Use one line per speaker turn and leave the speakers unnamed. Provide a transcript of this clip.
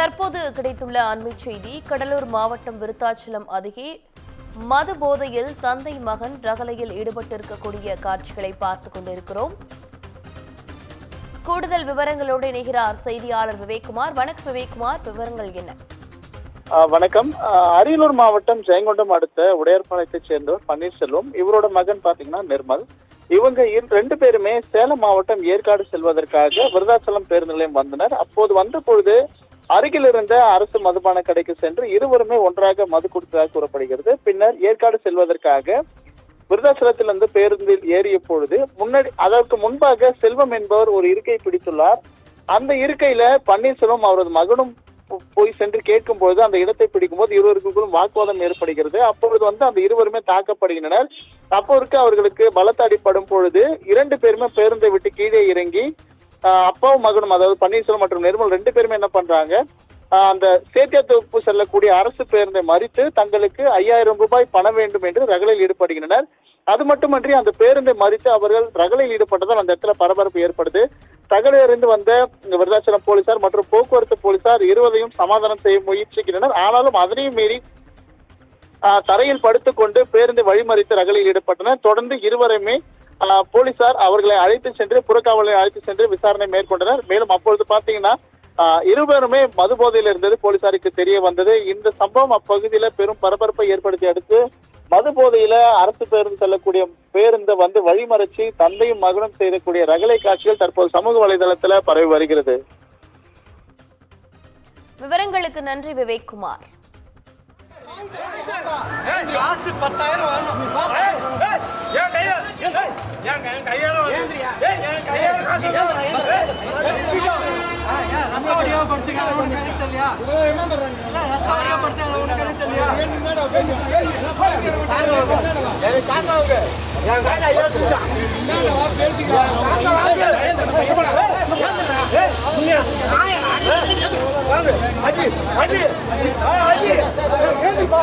தற்போது கிடைத்துள்ள அண்மை செய்தி கடலூர் மாவட்டம் விருத்தாச்சலம் அருகே மது போதையில் தந்தை மகன் ரகளையில் ஈடுபட்டிருக்கக்கூடிய காட்சிகளை பார்த்துக் கொண்டிருக்கிறோம். கூடுதல் விவரங்களோடு இணைகிறார் செய்தியாளர் விவேக்குமார். வணக்கம் விவேக்குமார் விவரங்கள் என்ன?
வணக்கம். அரியலூர் மாவட்டம் ஜெயங்கொண்டம் அடுத்த உடையார்பாளையத்தைச் சேர்ந்தவர் பன்னீர்செல்வம். இவரோட மகன் பாத்தீங்கன்னா நிர்மல். இவங்க ரெண்டு பேருமே சேலம் மாவட்டம் ஏற்காடு செல்வதற்காக விருதாச்சலம் பேருந்து நிலையம் வந்தனர். அப்போது வந்த பொழுது அருகில் இருந்த அரசு மதுபான கடைக்கு சென்று இருவருமே ஒன்றாக மது குடித்ததாக கூறப்படுகிறது. பின்னர் ஏற்காடு செல்வதற்காக விருதாச்சலத்திலிருந்து பேருந்தில் ஏறிய பொழுது முன்னாடி அதற்கு முன்பாக செல்வம் என்பவர் ஒரு இருக்கை பிடித்துள்ளார். அந்த இருக்கையில பன்னீர்செல்வம் அவரது மகனும் போ- போய் சென்று கேட்கும் பொழுது அந்த இடத்தை பிடிக்கும் போது இருவருக்குள்ளும் வாக்குவாதம் ஏற்படுகிறது. அப்பொழுது வந்து அந்த இருவருமே தாக்கப்படுகின்றனர். அப்போருக்கு அவர்களுக்கு பலத்த அடிப்படும் பொழுது இரண்டு பேருமே பேருந்தை விட்டு கீழே இறங்கி அப்பாவும் மகனும் அதாவது பன்னீர்செல்வம் மற்றும் நிர்மல் ரெண்டு பேருமே என்ன பண்றாங்க? அந்த அந்த சேத்தியாத்தோப்பு செல்லக்கூடிய அரசு பேருந்தை மறித்து தங்களுக்கு ஐயாயிரம் ரூபாய் பணம் வேண்டும் என்று ரகளையில் ஈடுபடுகின்றனர். அது மட்டுமன்றி அந்த பேருந்தை மறித்து அவர்கள் ரகளையில் ஈடுபட்டதால் அந்த இடத்துல பரபரப்பு ஏற்படுது. தகவலிருந்து வந்த இந்த விருதாச்சலம் போலீசார் மற்றும் போக்குவரத்து போலீசார் இருவரையும் சமாதானம் செய்ய முயற்சிக்கின்றனர். ஆனாலும் அதனையும் மீறி தரையில் படுத்துக்கொண்டு பேருந்தை வழிமறித்து ரகளையில் ஈடுபட்டனர். தொடர்ந்து இருவரையுமே போலீசார் அவர்களை அழைத்து சென்று புறக்காவலை அழைத்து சென்று விசாரணை மேற்கொண்டனர். மேலும் அப்பொழுது பாத்தீங்கன்னா இருவருமே மது போதையில் இருந்தது. போலீசாருக்கு தெரிய வந்தது. இந்த சம்பவம் அப்பகுதியில பெரும் பரபரப்பை ஏற்படுத்தி அடுத்து மது போதையில அரசு பேருந்து செல்லக்கூடிய பேருந்தை வந்து வழிமறைச்சு தந்தையும் மகனும் செய்யக்கூடிய ரகலை காட்சிகள் தற்போது சமூக வலைதளத்துல பரவி வருகிறது.
விவரங்களுக்கு நன்றி விவேக்குமார்
பத்தாயிரம் வேணும் அஜி, அஜி, அஜி, ஏந்திப்பா.